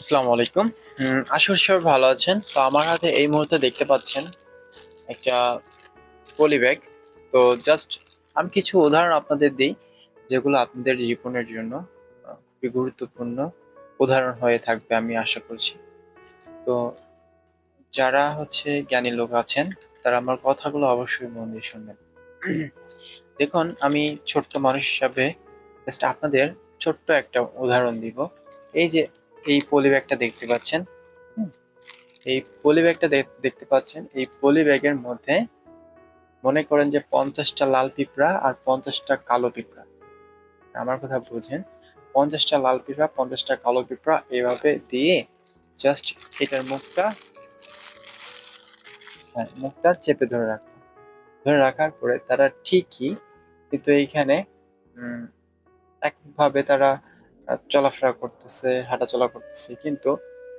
আসসালামু আলাইকুম। উম, আশা করি সবাই ভালো আছেন। তো আমার হাতে এই মুহূর্তে দেখতে পাচ্ছেন একটা পলি ব্যাগ। তো জাস্ট আমি কিছু উদাহরণ আপনাদের দিই যেগুলো আপনাদের জীবনের জন্য খুবই গুরুত্বপূর্ণ উদাহরণ হয়ে থাকবে আমি আশা করছি। তো যারা হচ্ছে জ্ঞানী লোক আছেন তারা আমার কথাগুলো অবশ্যই মন দিয়ে শুনবেন। দেখুন আমি ছোট্ট মানুষ হিসাবে জাস্ট আপনাদের ছোট্ট একটা উদাহরণ দিব। এই যে এই পলি ব্যাগটা দেখতে পাচ্ছেন। এই পলি ব্যাগটা দেখ- দেখতে পাচ্ছেন। এই পলি ব্যাগের মধ্যে মনে করেন যে পঞ্চাশটা লাল পিঁপড়া আর পঞ্চাশটা কালো পিঁপড়া। আমার কথা বুঝেন, পঞ্চাশটা লাল পিঁপড়া, পঞ্চাশটা কালো পিঁপড়া এভাবে দিয়ে জাস্ট এটার মুখটা হ্যাঁ মুখটা চেপে ধরে রাখা ধরে রাখার পরে তারা ঠিকই কিন্তু এইখানে একভাবে তারা চলাফেরা করতেছে, হাঁটাচলা করতেছে, কিন্তু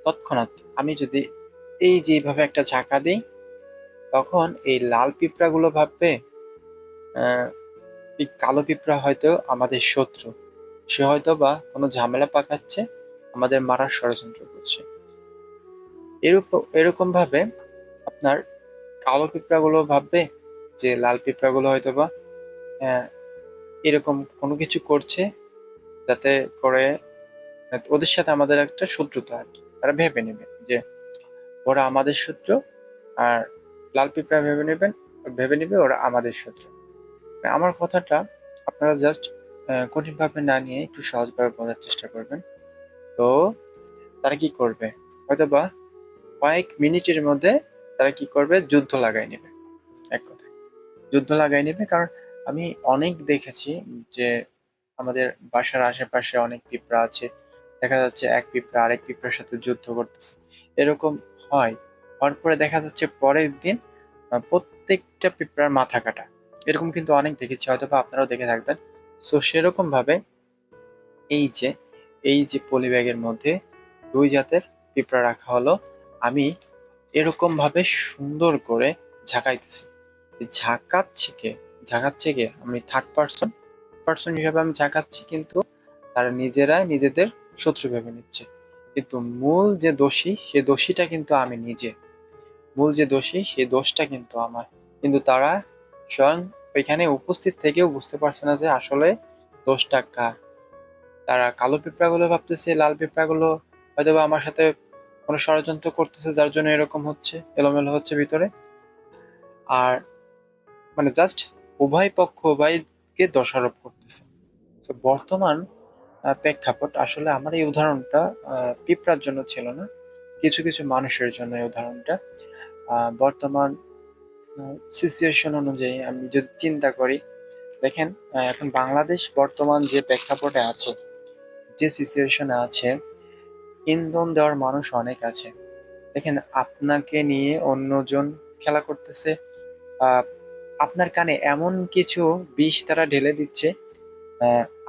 তৎক্ষণাৎ আমি যদি এই যেভাবে একটা ঝাঁকা দিই, তখন এই লাল পিঁপড়াগুলো ভাববে এই কালো পিঁপড়া হয়তো আমাদের শত্রু। সে হয়তো বা কোনো ঝামেলা পাকাচ্ছে, আমাদের মারার ষড়যন্ত্র করছে। এরকম এরকম ভাবে আপনার কালো পিঁপড়াগুলো ভাববে যে লাল পিঁপড়াগুলো হয়তো বা এরকম কোনো কিছু করছে যাতে করে ওদের সাথে আমাদের একটা শত্রুতা আর কি। তারা ভেবে নেবে যে ওরা আমাদের শত্রু আর লাল পিঁপড়া ভেবে নেবেন, ভেবে নেবে ওরা আমাদের শত্রু। মানে আমার কথাটা আপনারা জাস্ট কঠিনভাবে না নিয়ে একটু সহজভাবে বোঝার চেষ্টা করবেন। তো তারা কি করবে? হয়তোবা কয়েক মিনিটের মধ্যে তারা কি করবে? যুদ্ধ লাগাই নেবে। এক কথায়। যুদ্ধ লাগাই নেবে। কারণ আমি অনেক দেখেছি যে আমাদের বাসার আশেপাশে অনেক পিঁপড়া আছে। দেখা যাচ্ছে এক পিঁপড়া আরেক পিঁপড়ার সাথে যুদ্ধ করতেছে। এরকম হয়। হওয়ার পরে দেখা যাচ্ছে পরের দিন প্রত্যেকটা পিঁপড়ার মাথা কাটা। এরকম কিন্তু অনেক দেখেছি হয়তো বা আপনারাও দেখে থাকবেন। সো সেরকম ভাবে এই যে এই যে পলি ব্যাগের মধ্যে দুই জাতের পিঁপড়া রাখা হলো, আমি এরকম ভাবে সুন্দর করে ঝাঁকাইতেছি। ঝাঁকাচ্ছে কে ঝাঁকাচ্ছে কে আমি থার্ড পার্সন পার্সন হিসাবে আমি ঝাঁকাচ্ছি কিন্তু তারা নিজেরাই নিজেদের শত্রু ভেবে নিচ্ছে। কিন্তু মূল যে দোষী, সে দোষীটা কিন্তু আমি নিজে। মূল যে দোষী সেই দোষটা কিন্তু আমার। কিন্তু তারা স্বয়ং ওইখানে উপস্থিত থেকেও বুঝতে পারছে না যে আসলে দোষটা কার। তারা কালো পিঁপড়াগুলো ভাবতেছে, লাল পিঁপড়াগুলো হয়তো বা আমার সাথে কোনো ষড়যন্ত্র করতেছে, যার জন্য এরকম হচ্ছে, এলোমেলো হচ্ছে ভিতরে। আর মানে জাস্ট উভয় পক্ষ উভয়কে দোষারোপ করতেছে। তো বর্তমান প্রেক্ষাপট আসলে আমার এই উদাহরণটা পিঁপড়ার জন্য ছিল না, কিছু কিছু মানুষের জন্য এই উদাহরণটা। বর্তমান সিচুয়েশন অনুযায়ী আমি যদি চিন্তা করি, দেখেন এখন বাংলাদেশ বর্তমান যে প্রেক্ষাপটে আছে, যে সিচুয়েশনে আছে, ইন্ধন দেওয়ার মানুষ অনেক আছে। দেখেন, আপনাকে নিয়ে অন্যজন খেলা করতেছে আপনার কানে এমন কিছু বিষ তারা ঢেলে দিচ্ছে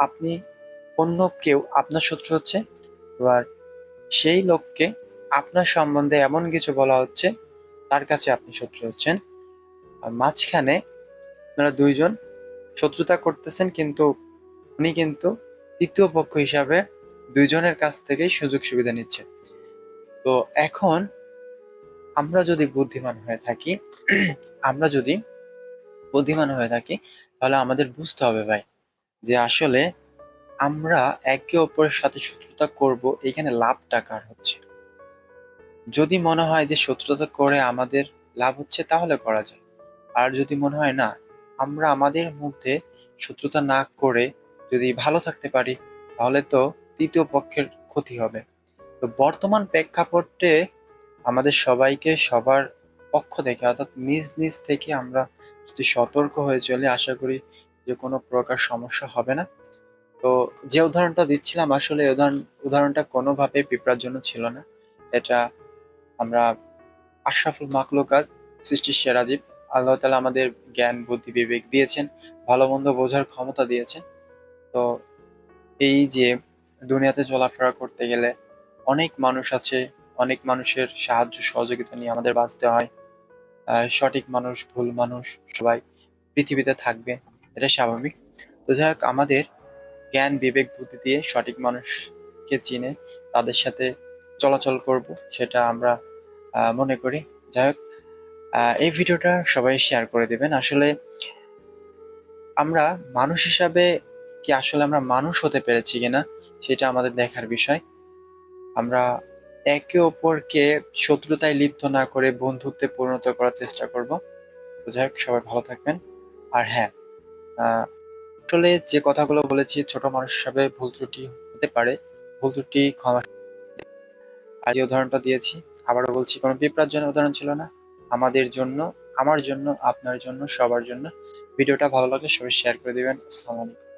আপনি অন্য কেউ আপনার শত্রু হচ্ছে, এবার সেই লোককে আপনার সম্বন্ধে এমন কিছু বলা হচ্ছে, তার কাছে আপনি শত্রু হচ্ছেন। আর মাঝখানে আপনারা দুইজন শত্রুতা করতেছেন, কিন্তু উনি কিন্তু তৃতীয় পক্ষ হিসাবে দুইজনের কাছ থেকেই সুযোগ সুবিধা নিচ্ছে। তো এখন আমরা যদি বুদ্ধিমান হয়ে থাকি, আমরা যদি বুদ্ধিমান হয়ে থাকি, তাহলে আমাদের বুঝতে হবে ভাই যে আসলে আমরা একে অপরের সাথে শত্রুতা করব, এখানে লাভটা কার হচ্ছে? যদি মনে হয় যে শত্রুতা করে আমাদের লাভ হচ্ছে, তাহলে করা যায়। আর যদি মনে হয় না, আমরা আমাদের মধ্যে শত্রুতা না করে যদি ভালো থাকতে পারি, তাহলে তো তৃতীয় পক্ষের ক্ষতি হবে। তো বর্তমান প্রেক্ষাপটে আমাদের সবাইকে সবার পক্ষ থেকে, অর্থাৎ নিজ নিজ থেকে আমরা যদি সতর্ক হয়ে চলে, আশা করি যে কোনো প্রকার সমস্যা হবে না। তো যে উদাহরণটা দিচ্ছিলাম, আসলে উদাহরণ, উদাহরণটা কোনোভাবে পিঁপড়ার জন্য ছিল না। এটা আমরা আশরাফুল মাকলুকাত সৃষ্টির সেরাজীব আল্লাহ তালা আমাদের জ্ঞান, বুদ্ধি, বিবেক দিয়েছেন, ভালো মন্দ বোঝার ক্ষমতা দিয়েছেন। তো এই যে দুনিয়াতে চলাফেরা করতে গেলে অনেক মানুষ আছে, অনেক মানুষের সাহায্য, সহযোগিতা নিয়ে আমাদের বাঁচতে হয়। সঠিক মানুষ, ভুল মানুষ সবাই পৃথিবীতে থাকবে, এটা স্বাভাবিক। তো যাই হোক, আমাদের জ্ঞান, বিবেক, বুদ্ধি দিয়ে সঠিক মানুষকে চিনে তাদের সাথে চলাচল করব, সেটা আমরা মনে করি। যাই হোক এই ভিডিওটা সবাই শেয়ার করে দিবেন। আসলে আমরা মানুষ হিসাবে কি আসলে আমরা মানুষ হতে পেরেছি কিনা, সেটা আমাদের দেখার বিষয়। আমরা একে অপরকে শত্রুতায় লিপ্ত না করে বন্ধুত্বে পরিণত করার চেষ্টা করব। হোক, সবাই ভালো থাকবেন। আর হ্যাঁ আসলে যে কথাগুলো বলেছি, ছোট মানুষ হিসাবে ভুল ত্রুটি হতে পারে। ভুল ত্রুটি ক্ষমা আজ উদাহরণটা দিয়েছি, আবারও বলছি, কোনো পিঁপড়ার জন্য উদাহরণ ছিল না। আমাদের জন্য, আমার জন্য, আপনার জন্য, সবার জন্য। ভিডিওটা ভালো লাগলে সবাই শেয়ার করে দিবেন। আসসালামু আলাইকুম।